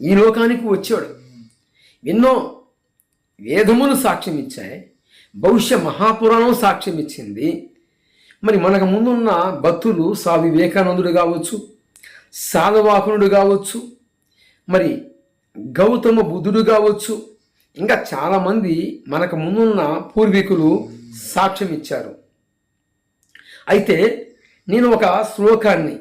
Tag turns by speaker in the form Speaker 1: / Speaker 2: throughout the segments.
Speaker 1: ఈ లోకానికి వచ్చాడు. ఎన్నో వేదములు సాక్ష్యం ఇచ్చాయి భవిష్య మహాపురాణం సాక్ష్యం ఇచ్చింది మరి మనకు ముందున్న భక్తులు స్వామి వివేకానందుడు కావచ్చు సాధవాహనుడు కావచ్చు మరి గౌతమ బుద్ధుడు కావచ్చు ఇంకా చాలామంది మనకు ముందున్న పూర్వీకులు సాక్ష్యం ఇచ్చారు అయితే నేను ఒక శ్లోకాన్ని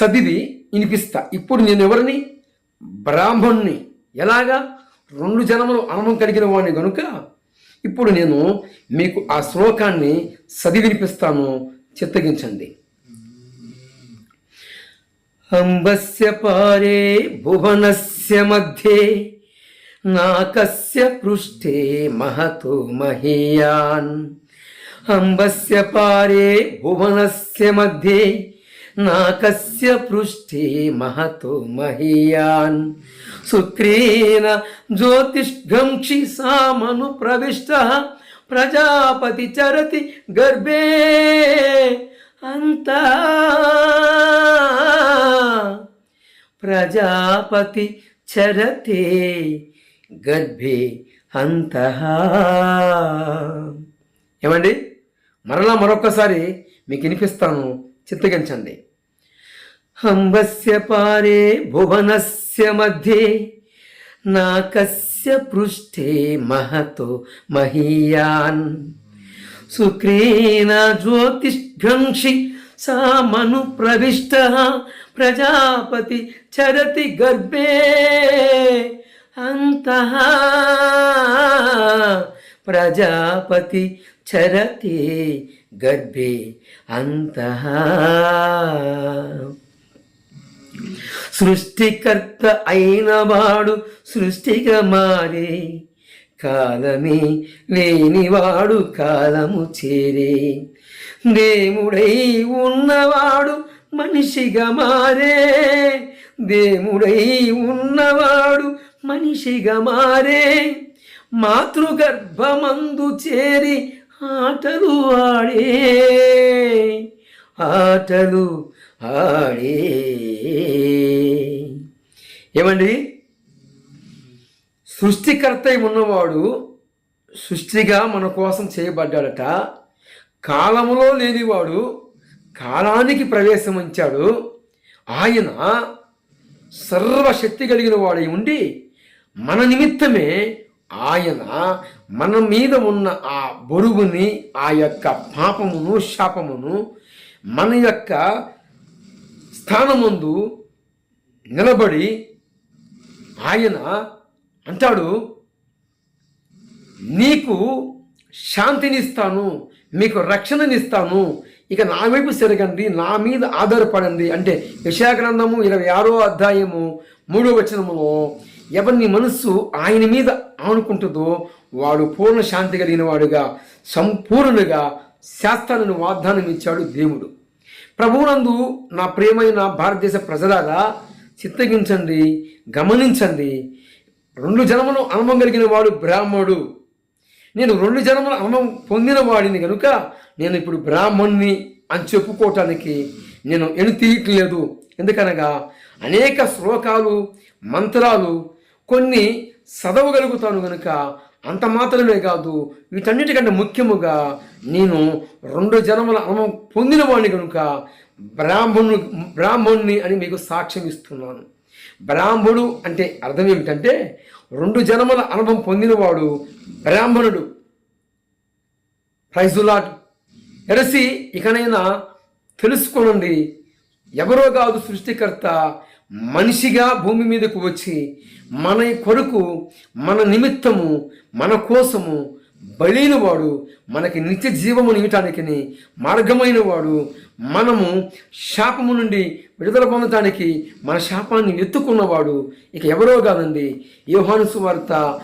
Speaker 1: చదివి వినిపిస్తా. ఇప్పుడు నేను ఎవరిని? బ్రాహ్మణ్ణి. ఎలాగా? రెండు జన్మలు అనుభవం కలిగిన వాడిని గనుక ఇప్పుడు నేను మీకు ఆ శ్లోకాన్ని చదివి వినిపిస్తాను చిత్తగించండి. అంబస్య పారే భువనస్య మధ్యే నాకస్య పృష్ఠే మహతో మహీయాన్. అంబస్య పారే భువనస్య మధ్యే నాకస్య పృష్ఠి మహతో మహీయాన్ శుక్రేణ జ్యోతిష్ఘంక్షి సామను ప్రవిష్ట ప్రజాపతి చరతి గర్భే అంత ప్రజాపతి చరతే గర్భే అంతః ఏమండి? మరలా మరొక్కసారి మీకు వినిపిస్తాను. చిత్తగించండి. హంబస్య పారే భువనస్య మధ్యే నాకస్య పృష్ఠే మహతో మహీయాన్ శుక్రేణ జ్యోతిష్ఘంషి సామను ప్రవిష్ట ప్రజాపతి చరతి గర్భే అంతః ప్రజాపతి చరతి గర్భే అంతః సృష్టికర్త అయినవాడు సృష్టిగా మారే. కాలమే లేనివాడు కాలము చేరే. దేవుడై ఉన్నవాడు మనిషిగా మారే. దేవుడై ఉన్నవాడు మనిషిగా మారే. మాతృగర్భమందు చేరి ఆటలు ఆడే. ఆటలు ఆడే ఏమండి? సృష్టికర్త ఉన్నవాడు సృష్టిగా మన కోసం చేయబడ్డాడట. కాలములో లేనివాడు కాలానికి ప్రవేశమించాడు. ఆయన సర్వశక్తి కలిగిన వాడై ఉండి మన నిమిత్తమే ఆయన మన మీద ఉన్న ఆ బరువుని ఆ యొక్క పాపమును శాపమును మన యొక్క స్థానమందు నిలబడి ఆయన అంటాడు నీకు శాంతినిస్తాను మీకు రక్షణనిస్తాను. ఇక నా వైపు సెరగండి నా మీద ఆధారపడండి. అంటే యశాగ్రంథము ఇరవై ఆరో అధ్యాయము మూడో వచనములో ఎవరిని మనస్సు ఆయన మీద ఆనుకుంటుందో వాడు పూర్ణ శాంతి కలిగిన వాడుగా సంపూర్ణుగా శాస్త్రాలను వాగ్దానం ఇచ్చాడు దేవుడు. ప్రభువునందు నా ప్రియమైన భారతదేశ ప్రజలారా చిత్తగించండి గమనించండి. రెండు జన్మలు అనుభవం కలిగిన వాడు బ్రాహ్మణుడు నేను రెండు జన్మల అనుభవం పొందిన వాడిని కనుక నేను ఇప్పుడు బ్రాహ్మణ్ణి అని చెప్పుకోవటానికి నేను ఎనుతీయట్లేదు ఎందుకనగా అనేక శ్లోకాలు మంత్రాలు కొన్ని చదవగలుగుతాను కనుక అంత మాత్రమే కాదు వీటన్నిటికంటే ముఖ్యముగా నేను రెండు జన్మల అనుభవం పొందినవాడిని కనుక బ్రాహ్మణు బ్రాహ్మణుని అని మీకు సాక్ష్యం ఇస్తున్నాను. బ్రాహ్మణుడు అంటే అర్థం ఏమిటంటే రెండు జన్మల అనుభవం పొందినవాడు బ్రాహ్మణుడు. ప్రైజులాట్ ఎరసి ఇకనైనా తెలుసుకోనండి ఎవరో కాదు సృష్టికర్త మనిషిగా భూమి మీదకు వచ్చి మన కొరకు మన నిమిత్తము మన కోసము బలైన వాడు మనకి నిత్య జీవము నియటానికి మార్గమైన వాడు మనము శాపము నుండి విడుదల పొందటానికి మన శాపాన్ని ఎత్తుకున్నవాడు ఇక ఎవరో కాదండి. యోహాను సువార్త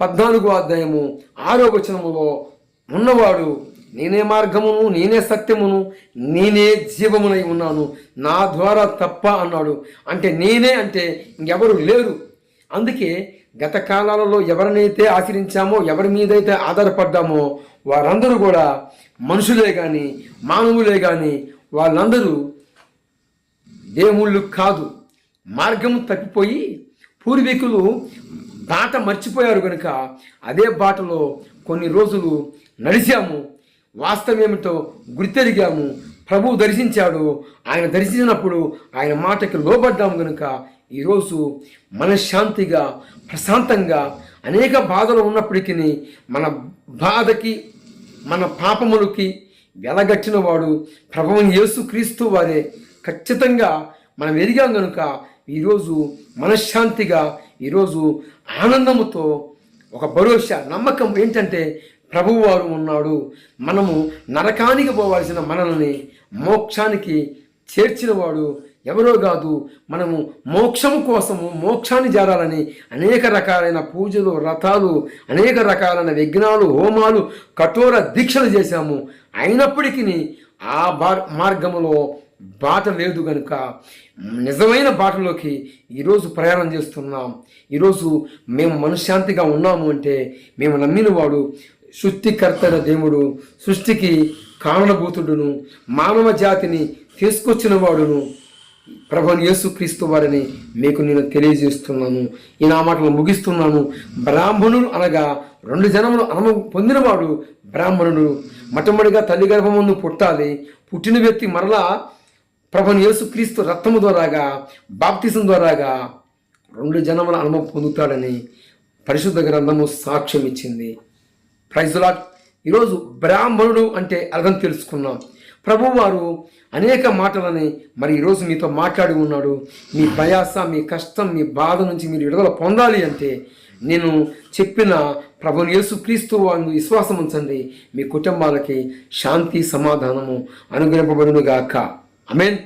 Speaker 1: పద్నాలుగో అధ్యాయము ఆరో వచనములో ఉన్నవాడు నేనే మార్గమును నేనే సత్యమును నేనే జీవమునై ఉన్నాను. నా ద్వారా తప్ప అన్నాడు. అంటే నేనే అంటే ఇంకెవరు లేరు. అందుకే గత కాలాలలో ఎవరినైతే ఆచరించామో ఎవరి మీదైతే ఆధారపడ్డామో వారందరూ కూడా మనుషులే కానీ మానవులే కానీ వాళ్ళందరూ దేవుళ్ళు కాదు. మార్గము తప్పిపోయి పూర్వీకులు బాట మర్చిపోయారు కనుక అదే బాటలో కొన్ని రోజులు నడిచాము. వాస్తవం ఏమిటో గుర్తెరిగాము. ప్రభువు దర్శించాడు. ఆయన దర్శించినప్పుడు ఆయన మాటకి లోబడ్డాము కనుక ఈరోజు మనశ్శాంతిగా ప్రశాంతంగా అనేక బాధలు ఉన్నప్పటికీ మన బాధకి మన పాపములకి వెలగట్టిన వాడు ప్రభువుని యేసు క్రీస్తు వారే. ఖచ్చితంగా మనం ఎదిగాం కనుక ఈరోజు మనశ్శాంతిగా ఈరోజు ఆనందముతో ఒక భరోసా నమ్మకం ఏంటంటే ప్రభువారు ఉన్నాడు. మనము నరకానికి పోవాల్సిన మనల్ని మోక్షానికి చేర్చినవాడు ఎవరో కాదు. మనము మోక్షము కోసము మోక్షాన్ని జారాలని అనేక రకాలైన పూజలు రథాలు అనేక రకాలైన విఘ్నాలు హోమాలు కఠోర దీక్షలు చేశాము. అయినప్పటికీ ఆ బార్ మార్గములో బాట లేదు కనుక నిజమైన బాటలోకి ఈరోజు ప్రయాణం చేస్తున్నాం. ఈరోజు మేము మనశ్శాంతిగా ఉన్నాము అంటే మేము నమ్మిన వాడు సృష్టికర్తన దేవుడు సృష్టికి కారణభూతుడును మానవ జాతిని తీసుకొచ్చిన వాడును ప్రభుని యేసుక్రీస్తు వారిని మీకు నేను తెలియజేస్తున్నాను. ఈ నా మాటలు ముగిస్తున్నాను. బ్రాహ్మణుడు అనగా రెండు జనములు అనము పొందినవాడు బ్రాహ్మణుడు. మొట్టమొదటిగా తల్లి గర్భమందు పుట్టాలి. పుట్టిన వ్యక్తి మరలా ప్రభుని యేసుక్రీస్తు రక్తము ద్వారాగా బాప్తిసం ద్వారాగా రెండు జనముల అనుభవం పొందుతాడని పరిశుద్ధ గ్రంథము సాక్ష్యం ఇచ్చింది ప్రైజులాట్ ఈరోజు బ్రాహ్మణుడు అంటే అర్థం తెలుసుకున్నాం ప్రభువారు అనేక మాటలని మరి ఈరోజు మీతో మాట్లాడి ఉన్నాడు. మీ ప్రయాస మీ కష్టం మీ బాధ నుంచి మీరు విడుదల పొందాలి అంటే నేను చెప్పిన ప్రభుని యేసుక్రీస్తు వారిని విశ్వాసం ఉంచండి. మీ కుటుంబాలకి శాంతి సమాధానము అనుగ్రహింపబడును ఐ మీన్